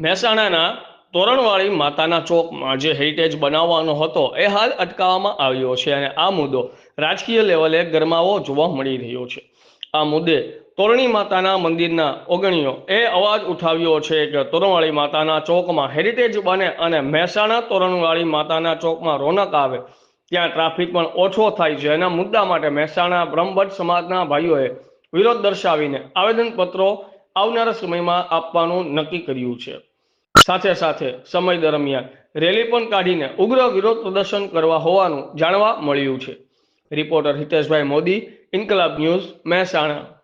મહેસાણાના તોરણવાળી માતાના ચોકમાં જે હેરિટેજ બનાવવાનો હતો, એ હાલ અટકાવવામાં આવ્યો છે અને આ મુદ્દો રાજકીય લેવલે ગરમાવો જોવા મળી રહ્યો છે. આ મુદ્દે તોરણી માતાના મંદિરના ઓગણીઓ એ અવાજ ઉઠાવ્યો છે કે તોરણવાળી માતાના ચોકમાં હેરિટેજ બને અને મહેસાણા તોરણવાળી માતાના ચોકમાં રોનક આવે, ત્યાં ટ્રાફિક પણ ઓછો થાય છે. એના મુદ્દા માટે મહેસાણા બ્રહ્મભટ્ટ સમાજના ભાઈઓએ વિરોધ દર્શાવીને આવેદનપત્રો આવનારા સમયમાં આપવાનું નક્કી કર્યું છે. સાથે સાથે સમય દરમિયાન રેલી પણ કાઢીને ઉગ્ર વિરોધ પ્રદર્શન કરવા હોવાનું જાણવા મળ્યું છે. Reporter Hiteshbhai Modi, Inquilab news, Mehsana.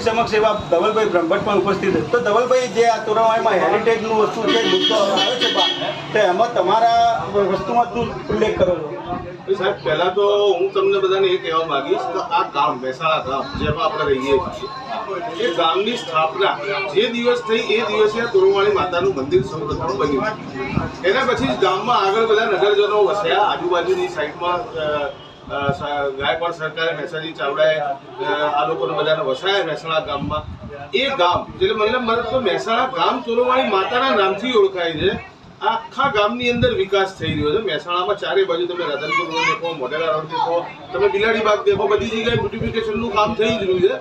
સમક્ષ એવા ધવલભાઈ બ્રહ્મભટ્ટ પણ ઉપસ્થિત તો ધવલભાઈ, જે આ તોરણવાઈમાં હેરિટેજનું વસ્તુ છે, મુદ્દો આવે છે તો એમાં તમારા વસ્તુમાં શું ઉલ્લેખ કરો છો? સાહેબ, પહેલા તો હું તમને બધાને એ કહેવા માંગીશ કે આ ગામ, મહેસાણા ગામ, જેમાં આપણે રહીએ છીએ, એ ગામની સ્થાપના જે દિવસ થઈ, એ દિવસે આ તોરણવાળી માતાનું મંદિર સૌપ્રથમ બન્યું. એના પછી ગામમાં આગળ બધા નગરજનો વસ્યા, આજુબાજુની સાઈડમાં સા- ગાયકવાડ સરકારે મહેસાજી ચાવડાએ આ લોકોને બધાને વસાયા મહેસાણા ગામમાં. એ ગામ, એટલે મતલબ મારે તો મહેસાણા ગામ ચોરોવાળી માતાના નામથી ઓળખાય છે. આખા ગામની અંદર વિકાસ થઈ રહ્યો છે. મહેસાણામાં ચારે બાજુ તમે રાધનપુર રોડ દેખો, મોઢેરા રોડ દેખો, તમે બિલાડી બાગ દેખો, બધી જગ્યાએ બ્યુટિફિકેશનનું કામ થઈ જ રહ્યું છે.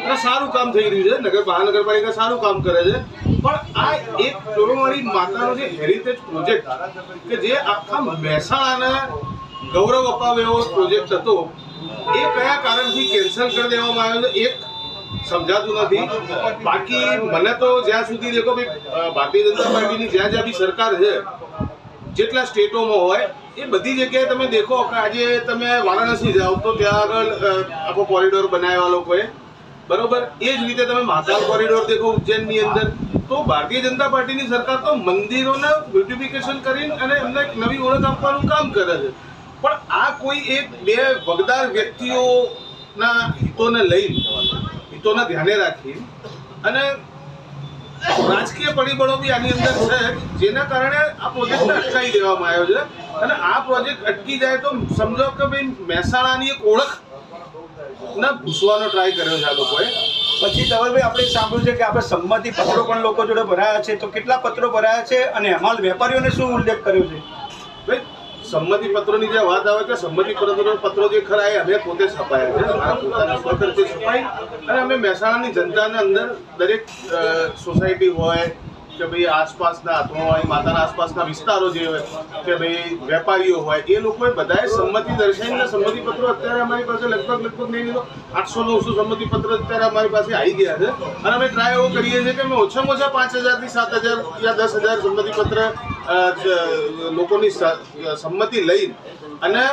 અને સારું કામ થઈ રહ્યું છે. નગર, મહાનગરપાલિકા સારું કામ કરે છે. પણ આ એક ચોરોવાળી માતાનો જે હેરિટેજ પ્રોજેક્ટ કે જે આખા મહેસાણાને ગૌરવ અપાવે એવો પ્રોજેક્ટ હતો. એ કયા કારણથી કેન્સલ કરી દેવામાં આવ્યો છે, એક સમજાતું નથી. બાકી મને તો જ્યાં સુધી દેખો ભાઈ ભારતીય જનતા પાર્ટીની જ્યાં જ્યાં બી સરકાર છે, જેટલા સ્ટેટોમાં હોય, એ બધી જગ્યાએ તમે દેખો કે આજે તમે વારાણસી જાઓ તો ત્યાં આગળ આખો કોરિડોર બનાવ્યા લોકોએ. બરોબર? એ જ રીતે તમે મહાકાલ કોરિડોર દેખો, ઉજ્જૈનની અંદર. તો ભારતીય જનતા પાર્ટીની સરકાર તો મંદિરોને બ્યુટિફિકેશન કરીને અને એમને એક નવી ઓળખ આપવાનું કામ કરે છે. પણ આ કોઈ એક બે વગદાર વ્યક્તિઓના હિતોને લઈ હિતોને ધ્યાને રાખી અને રાજકીય પરિબળો બી આની અંદર છે જેના કારણે આ પ્રોજેક્ટને અટકાવી દેવામાં આવ્યો છે. અને આ પ્રોજેક્ટ અટકી જાય તો સમજો કે ભાઈ મહેસાણાની એક ઓળખ ને ભૂસવાનો ટ્રાય કર્યો છે આ લોકોએ. પછી ધવલભાઈ આપણે સાંભળ્યું છે કે આપણે સંમતિ પત્રો પણ લોકો જોડે ભરાયા છે. તો કેટલા પત્રો ભરાયા છે અને એમાં વેપારીઓને શું ઉલ્લેખ કર્યો છે? ભાઈ સંમતિ પત્રોની જે વાત આવે કે સંમતિ પત્રો પત્રો જે ખરા એ અમે પોતે છપાયા છે. મારા પોતાના સ્વખર્ચે છપાઈ અને અમે મહેસાણાની જનતાના અંદર દરેક સોસાયટી હોય કે ભાઈ આસપાસના તોરણવાળી માતાના આસપાસના વિસ્તારો જે હોય કે ભાઈ વેપારીઓ હોય એ લોકોએ બધાએ સંમતિ દર્શાવીને સંમતિપત્રો અત્યારે અમારી પાસે લગભગ લગભગ નહીં લીધો આઠસો નવસો સંમતિ પત્ર અત્યારે અમારી પાસે આવી ગયા છે. અને અમે ટ્રાય એવો કરીએ છીએ કે અમે ઓછામાં ઓછા પાંચ હજારથી સાત હજાર યા દસ હજાર સંમતિ પત્ર અ, જ- લોકોની સંમતિ લઈ અને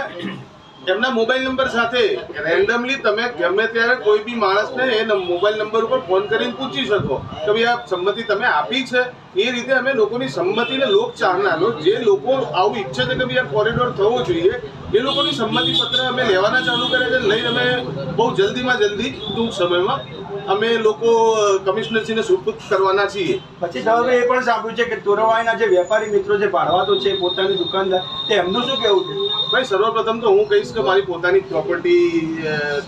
એમના મોબાઈલ નંબર સાથે રેન્ડમલી તમે ગમે ત્યારે કોઈ બી માણસને એ મોબાઈલ નંબર ઉપર ફોન કરીને પૂછી શકો કે ભાઈ, આ સંમતિ તમે આપી છે? એ રીતે અમે લોકોની સંમતિને લોક ચાહના જે લોકો આવું ઈચ્છે છે કે ભાઈ, આ કોરિડોર થવો જોઈએ, એ લોકોની સંમતિ પત્ર અમે લેવાના ચાલુ કરે છે. લઈને અમે બહુ જલ્દીમાં જલ્દી ટૂંક સમયમાં અમે લોકો કમિશનરશ્રીને સુપુત કરવાના છીએ. પછી ધવલભાઈ એ પણ સાંભળ્યું છે કે તોરણવાળીના જે વેપારી મિત્રો જે ભાડવાતો છે પોતાની દુકાનદાર તે એમનું શું કહેવું છે? ભાઈ સર્વપ્રથમ તો હું કહીશ કે મારી પોતાની પ્રોપર્ટી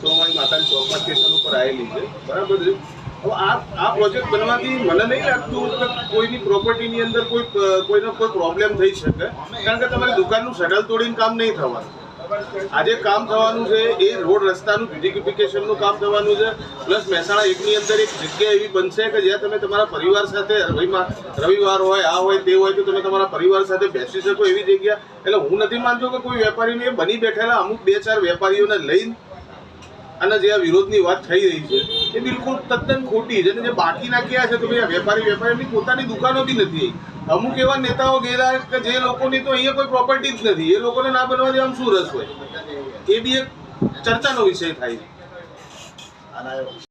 તોરવાણી માતાની ચોકમાં સ્ટેશન ઉપર આવેલી છે. બરાબર છે? હવે આ આ પ્રોજેક્ટ બનવાથી મને નહીં લાગતું કે કોઈની પ્રોપર્ટીની અંદર કોઈ કોઈનો કોઈ પ્રોબ્લેમ થઈ શકે. કારણ કે તમારી દુકાનનું શટલ તોડીને કામ નહીં થવાનું. આજે કામ થવાનું છે, એ રોડ રસ્તાનું બ્યુટિફિકેશનનું કામ થવાનું છે, પ્લસ મહેસાણા એકની અંદર એક જગ્યા એવી બનશે કે જ્યાં તમે તમારા પરિવાર સાથે રવિમાં, રવિવાર હોય, આ હોય, તે હોય, તો તમે તમારા પરિવાર સાથે બેસી શકો એવી જગ્યા. એટલે હું નથી માનતો કે કોઈ વેપારીને બની બેઠેલા અમુક બે ચાર વેપારીઓને લઈને, અને જે આ વિરોધની વાત થઈ રહી છે. એ બિલકુલ તદ્દન ખોટી છે. જે બાકી નાખ્યા છે તો ભાઈ વેપારી વેપારી વેપારીની પોતાની દુકાનો બી નથી. અમુક એવા નેતાઓ ગયેલા કે જે લોકોની તો અહીંયા કોઈ પ્રોપર્ટી જ નથી. એ લોકોને ના બનવાથી આમ શું રસ હોય? એ બી એક ચર્ચાનો વિષય થાય. છે